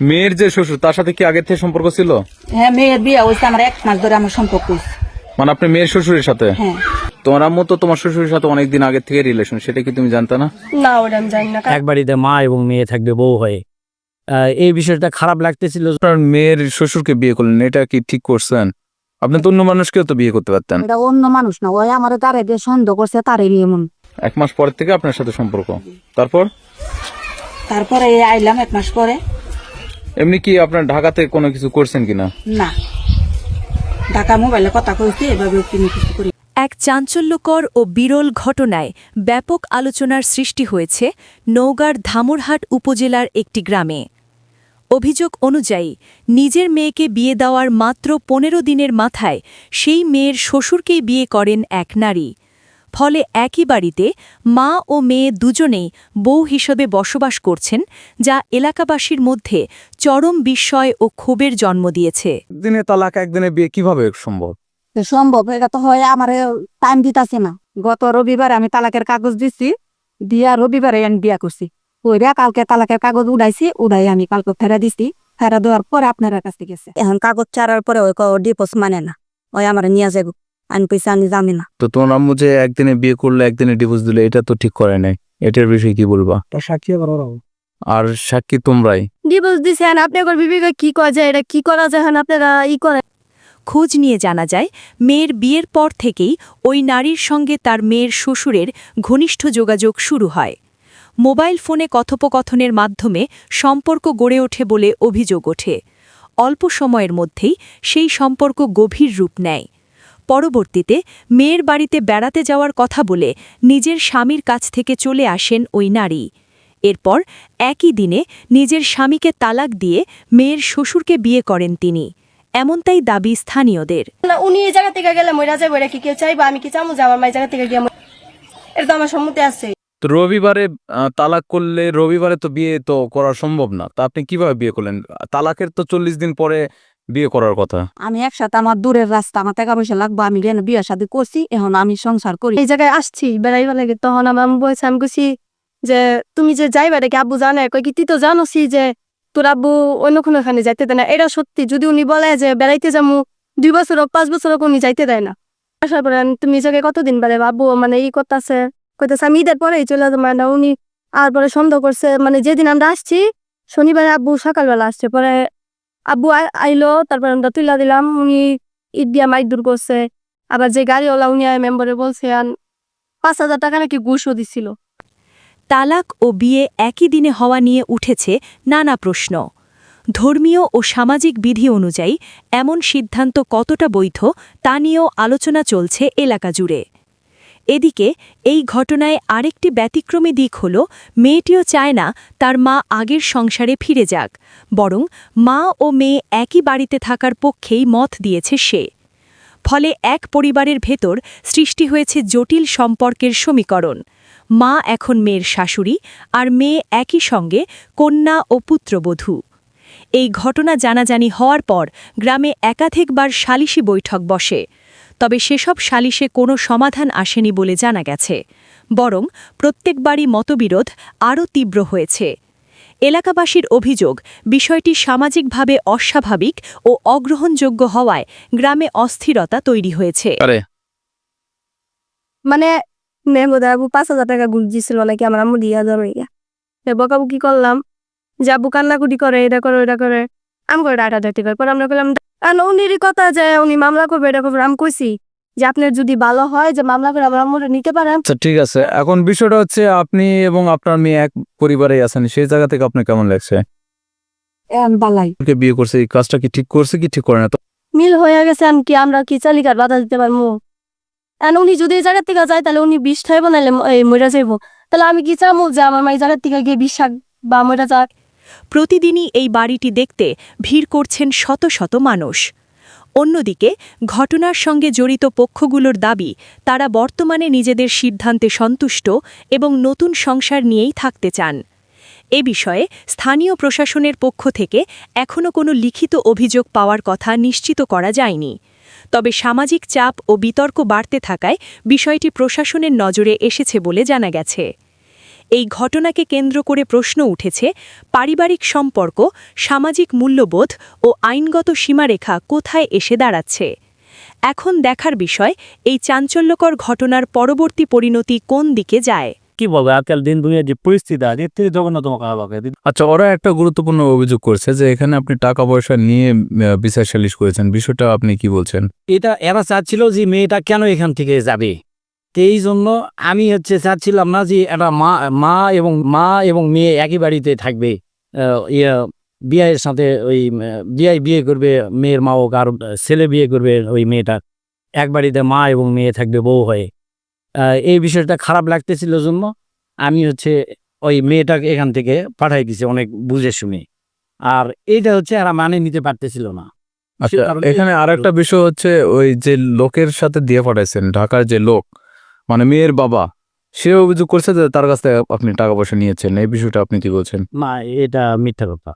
মেয়ের যে শ্বশুর তার সাথে কি আগের থেকে সম্পর্ক ছিল? হ্যাঁ মেয়ের বিয়ে হয়েছে আমার এক মাস ধরে আমার সম্পর্ক মানে আপনি মেয়ের শ্বশুরের সাথে? হ্যাঁ। তোমার আম্মু তো তোমার শ্বশুরের সাথে অনেকদিন আগের থেকে রিলেশন সেটা কি তুমি জানতে না? না ওটা আমি জানি না এক বাড়িতে মা এবং মেয়ে থাকবে বউ হয়ে। এই বিষয়টা খারাপ লাগতেছিল। মেয়ের শ্বশুরকে বিয়ে করলেন এটা কি ঠিক করছেন? আপনি তো অন্য মানুষকেও তো বিয়ে করতে পারতেন। এটা অন্য মানুষ না ওই আমার তারে দিয়ে সন্দেহ করছে তারে বিয়ে মন। এক মাস পর থেকে আপনার সাথে সম্পর্ক। তারপর? তারপরে আইলাম এক মাস পরে। এমনি কি আপনার ঢাকাতে কোনো কিছু করছেন কিনা? না। ঢাকা মোবাইলে কথা কইছি এভাবে কিছু করি। এক চাঞ্চল্যকর ও বিরল ঘটনায় ব্যাপক আলোচনার সৃষ্টি হয়েছে নওগাঁর ধামুরহাট উপজেলার একটি গ্রামে। অভিযোগ অনুযায়ী নিজের মেয়েকে বিয়ে দেওয়ার মাত্র পনেরো দিনের মাথায় সেই মেয়ের শ্বশুরকেই বিয়ে করেন এক নারী। ফলে একই বাড়িতে মা ও মেয়ে দুজনেই বউ হিসেবে বসবাস করছেন যা এলাকাবাসীর মধ্যে চরম বিস্ময় ও ক্ষোভের জন্ম দিয়েছে। দিনে তালাক একদিনে বিয়ে কীভাবে সম্ভব? সম্ভব এটা তো হয় আমার টাইম দিতাছে না। গত রবিবারে আমি তালাকের কাগজ দিছি দিয়া রবিবারে আমি বিয়া করছি। ওইরা কালকে তালাকের কাগজ উড়াইছি উড়াই আমি কালকে ফেরা দিছি। ফেরা দেওয়ার পরে আপনার কাছে গেছে। এখন কাগজ ছাড়ার পরে ওই ডিপোজ মানে না। ওই আমার নিয়ে যাব আমি পয়সা আমি জানি না। তো তোমার আম্মু যে একদিনে বিয়ে করলে একদিনে ডিভোর্স দিলে এটা তো ঠিক করে নাই। এটার বিষয়ে কি বলবা? সাক্ষী আবার আর সাক্ষী তোমরাই। ডিভোর্স দিছেন আপনি একবার বিবেকে কি করা যায়? এটা কি করা যায়? এখন আপনারা ই করে খোঁজ নিয়ে জানা যায় মেয়ের বিয়ের পর থেকেই ওই নারীর সঙ্গে তার মেয়ের শ্বশুরের ঘনিষ্ঠ যোগাযোগ শুরু হয়। মোবাইল ফোনে কথোপকথনের মাধ্যমে সম্পর্ক গড়ে ওঠে বলে অভিযোগ ওঠে। অল্প সময়ের মধ্যেই সেই সম্পর্ক গভীর রূপ নেয়। পরবর্তীতে মেয়ের বাড়িতে বেড়াতে যাওয়ার কথা বলে নিজের স্বামীর কাছ থেকে চলে আসেন ওই নারী। এরপর একই দিনে নিজের স্বামীকে তালাক দিয়ে মেয়ের শ্বশুরকে বিয়ে করেন তিনি। এমনটাই দাবি স্থানীয়দের। উনি এই জায়গা থেকে গেলে মইরা যাব এটা কি কেউ চাইবা? আমি কি চামু যে আমার মায়ের জায়গা থেকে গিয়ে এটা তো আমার সম্মতি আছে। তো রবিবারে আহ, তালাক করলে রবিবারে তো বিয়ে তো করা সম্ভব না। তা আপনি কীভাবে বিয়ে করলেন? তালাকের তো চল্লিশ দিন পরে বিয়ে করার কথা। আমি একসাথে আমার দূরের রাস্তা আমার টাকা পয়সা লাগবে আমি রেন বিয়ে শাদি করছি এখন আমি সংসার করি। এই জায়গায় আসছি বেড়াইবা লাগে তখন আমার আম্মু বলছে আমি কইছি যে তুমি যে যাইবা কি আব্বু জানে কই কি তুই তো জানোসি যে তোর আব্বু অন্য কোনো এখানে যাইতে দেয় না। এটা সত্যি যদি উনি বলে যে বেড়াইতে যাব দুই বছর হোক পাঁচ বছর হোক উনি যাইতে দেয় না। আসার পরে তুমি এই জায়গায় কতদিন বেড়াইবা? আব্বু মানে ই করতেছে কইতেছে আমি ঈদের পরেই চলে যাব। মানে উনি আর পরে সন্দেহ করছে মানে যেদিন আমরা আসছি শনিবারে আব্বু সকালবেলা আসছে পরে আব্বু আইলো, তারপর আমরা তুইলা দিলাম, উনি ঈদ দিয়া মাইক দূর করছে। আবার যে গাড়িওয়ালা, উনি মেম্বারে বলছে পাঁচ হাজার টাকা নাকি ঘুষও দিছিল। তালাক ও বিয়ে একই দিনে হওয়া নিয়ে উঠেছে নানা প্রশ্ন। ধর্মীয় ও সামাজিক বিধি অনুযায়ী এমন সিদ্ধান্ত কতটা বৈধ, তা নিয়েও আলোচনা চলছে এলাকা জুড়ে। এদিকে, এই ঘটনায় আরেকটি ব্যতিক্রমী দিক হল, মেয়েটিও চায় না তার মা আগের সংসারে ফিরে যাক, বরং মা ও মেয়ে একই বাড়িতে থাকার পক্ষেই মত দিয়েছে সে। ফলে এক পরিবারের ভেতর সৃষ্টি হয়েছে জটিল সম্পর্কের সমীকরণ। মা এখন মেয়ের শাশুড়ি আর মেয়ে একই সঙ্গে কন্যা ও পুত্রবধূ। এই ঘটনা জানাজানি হওয়ার পর গ্রামে একাধিকবার সালিশি বৈঠক বসে। তবে সেসব সালিশে কোনো সমাধান আসেনি বলে জানা গেছে। বরং প্রত্যেকবারই মতবিরোধ আরও তীব্র হয়েছে। এলাকাবাসীর অভিযোগ বিষয়টি সামাজিকভাবে অস্বাভাবিক ও অগ্রহণযোগ্য হওয়ায় গ্রামে অস্থিরতা তৈরি হয়েছে। মানে মেহমুদা আবু পাঁচ হাজার টাকা দিছিল নাকি আমার আম্মু দিয়া যাবে ইয়া বকাবু করলাম? যে আব্বু কান্নাকুটি করে এটা করে ওটা করে। আমি করে ডাটা ডাটি করে পরে আমরা করলাম আর উনিরই কথা যে উনি মামলা করবে এটা করবে আমি কইছি যে আপনার যদি ভালো হয় যে মামলা করে আমার আম্মুরে নিতে পারেন আচ্ছা ঠিক আছে। এখন বিষয়টা হচ্ছে আপনি এবং আপনার মেয়ে এক পরিবারেই আছেন সেই জায়গা থেকে আপনার কেমন লাগছে? এখন বালাই। বিয়ে করছে এই কাজটা কি ঠিক করছে কি ঠিক করে না? তো মিল হয়ে গেছে আমি কি আমরা কি চালিকার বাধা দিতে পারব? আর উনি যদি এই জায়গার থেকে যায় তাহলে উনি বিষ খাইব নাহলে মরে যাইব। তাহলে আমি কি চাবো যে আমার মা এই জায়গার থেকে গিয়ে বিষ খাক বা মরে যাক? প্রতিদিনই এই বাড়িটি দেখতে ভিড় করছেন শত শত মানুষ। অন্যদিকে, ঘটনার সঙ্গে জড়িত পক্ষগুলোর দাবি, তারা বর্তমানে নিজেদের সিদ্ধান্তে সন্তুষ্ট এবং নতুন সংসার নিয়েই থাকতে চান। এ বিষয়ে স্থানীয় প্রশাসনের পক্ষ থেকে এখনও কোনো লিখিত অভিযোগ পাওয়ার কথা নিশ্চিত করা যায়নি। তবে সামাজিক চাপ ও বিতর্ক বাড়তে থাকায় বিষয়টি প্রশাসনের নজরে এসেছে বলে জানা গেছে। এই ঘটনাকে কেন্দ্র করে প্রশ্ন উঠেছে পারিবারিক সম্পর্ক সামাজিক মূল্যবোধ ও আইনগত সীমারেখা কোথায় এসে দাঁড়াচ্ছে? এখন দেখার বিষয় এই চাঞ্চল্যকর ঘটনার পরবর্তী পরিণতি কোন দিকে যায়? কি বলব? আজকাল দিন দুনিয়ার যে পরিস্থিতি আছে এর থেকে জঘন্যতম খারাপ আচ্ছা ওরা একটা গুরুত্বপূর্ণ অভিযোগ করছে যে এখানে আপনি টাকা পয়সা নিয়ে বিচার সালিশ করেছেন। বিষয়টা আপনি কি বলছেন? এটা এরা চাচ্ছিল যে মেয়েটা কেন এখান থেকে যাবে? এই জন্য আমি হচ্ছে চাচ্ছিলাম না যে একটা মা মা এবং মা এবং মেয়ে একই বাড়িতে থাকবে। ইয়ে বিয়ের সাথে ওই বিয়ে বিয়ে করবে মেয়ের মা হোক আর ছেলে বিয়ে করবে ওই মেয়েটা। এক বাড়িতে মা এবং মেয়ে থাকবে বউ হয়ে। এই বিষয়টা খারাপ লাগতেছিল জন্য আমি হচ্ছে ওই মেয়েটাকে এখান থেকে পাঠাই দিছি অনেক বুঝে শুনে। আর এইটা হচ্ছে এরা মানে নিতে পারতেছিল না। আচ্ছা এখানে আর একটা বিষয় হচ্ছে ওই যে লোকের সাথে দিয়ে পাঠাইছেন ঢাকার যে লোক মানে মেয়ের বাবা, সে অভিযোগ করছে যে তার কাছ থেকে আপনি টাকা পয়সা নিয়েছেন, এই বিষয়টা আপনি কি বলছেন? না এটা মিথ্যা কথা।